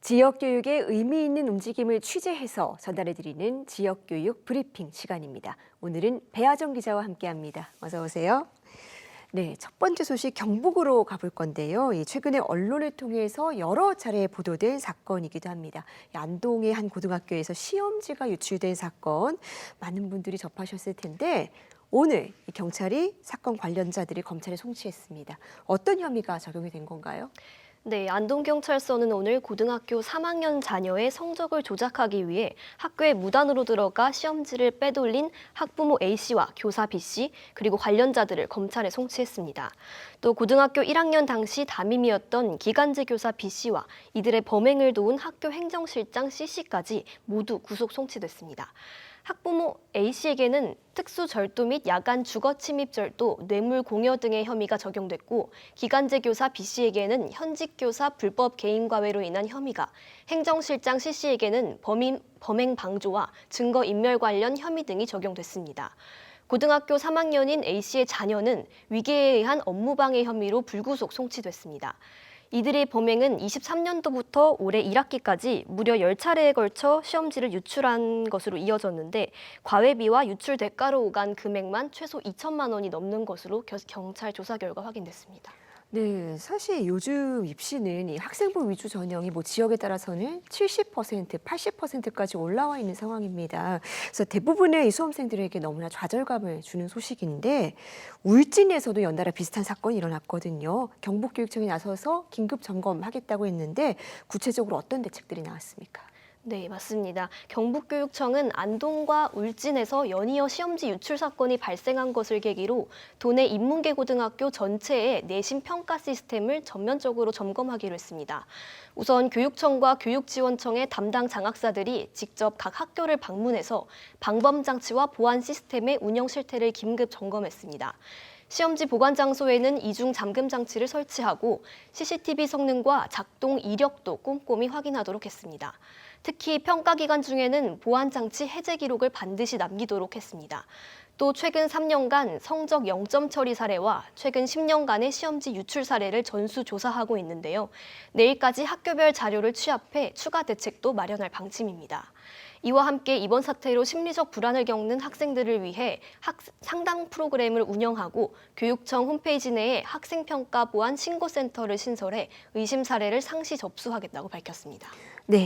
지역 교육의 의미 있는 움직임을 취재해서 전달해 드리는 지역 교육 브리핑 시간입니다. 오늘은 배아정 기자와 함께합니다. 어서 오세요. 네, 첫 번째 소식 경북으로 가볼 건데요. 이 최근에 언론을 통해서 여러 차례 보도된 사건이기도 합니다. 이 안동의 한 고등학교에서 시험지가 유출된 사건 많은 분들이 접하셨을 텐데 오늘 이 경찰이 사건 관련자들이 검찰에 송치했습니다. 어떤 혐의가 적용이 된 건가요? 네, 안동경찰서는 오늘 고등학교 3학년 자녀의 성적을 조작하기 위해 학교에 무단으로 들어가 시험지를 빼돌린 학부모 A씨와 교사 B씨, 그리고 관련자들을 검찰에 송치했습니다. 또 고등학교 1학년 당시 담임이었던 기간제 교사 B씨와 이들의 범행을 도운 학교 행정실장 C씨까지 모두 구속 송치됐습니다. 학부모 A씨에게는 특수절도 및 야간 주거침입절도, 뇌물공여 등의 혐의가 적용됐고 기간제 교사 B씨에게는 현직 교사 불법 개인과외로 인한 혐의가, 행정실장 C씨에게는 범인, 범행 방조와 증거인멸 관련 혐의 등이 적용됐습니다. 고등학교 3학년인 A씨의 자녀는 위계에 의한 업무방해 혐의로 불구속 송치됐습니다. 이들의 범행은 23년도부터 올해 1학기까지 무려 10차례에 걸쳐 시험지를 유출한 것으로 이어졌는데 과외비와 유출 대가로 오간 금액만 최소 2천만 원이 넘는 것으로 겨- 경찰 조사 결과 확인됐습니다. 네, 사실 요즘 입시는 이 학생부 위주 전형이 뭐 지역에 따라서는 70%, 80%까지 올라와 있는 상황입니다. 그래서 대부분의 이 수험생들에게 너무나 좌절감을 주는 소식인데 울진에서도 연달아 비슷한 사건이 일어났거든요. 경북교육청이 나서서 긴급 점검하겠다고 했는데 구체적으로 어떤 대책들이 나왔습니까? 네, 맞습니다. 경북교육청은 안동과 울진에서 연이어 시험지 유출 사건이 발생한 것을 계기로 도내 인문계 고등학교 전체의 내신 평가 시스템을 전면적으로 점검하기로 했습니다. 우선 교육청과 교육지원청의 담당 장학사들이 직접 각 학교를 방문해서 방범 장치와 보안 시스템의 운영 실태를 긴급 점검했습니다. 시험지 보관 장소에는 이중 잠금 장치를 설치하고 CCTV 성능과 작동 이력도 꼼꼼히 확인하도록 했습니다. 특히 평가 기간 중에는 보안 장치 해제 기록을 반드시 남기도록 했습니다. 또 최근 3년간 성적 0점 처리 사례와 최근 10년간의 시험지 유출 사례를 전수 조사하고 있는데요. 내일까지 학교별 자료를 취합해 추가 대책도 마련할 방침입니다. 이와 함께 이번 사태로 심리적 불안을 겪는 학생들을 위해 학, 상담 프로그램을 운영하고 교육청 홈페이지 내에 학생평가 보안 신고센터를 신설해 의심 사례를 상시 접수하겠다고 밝혔습니다. 네,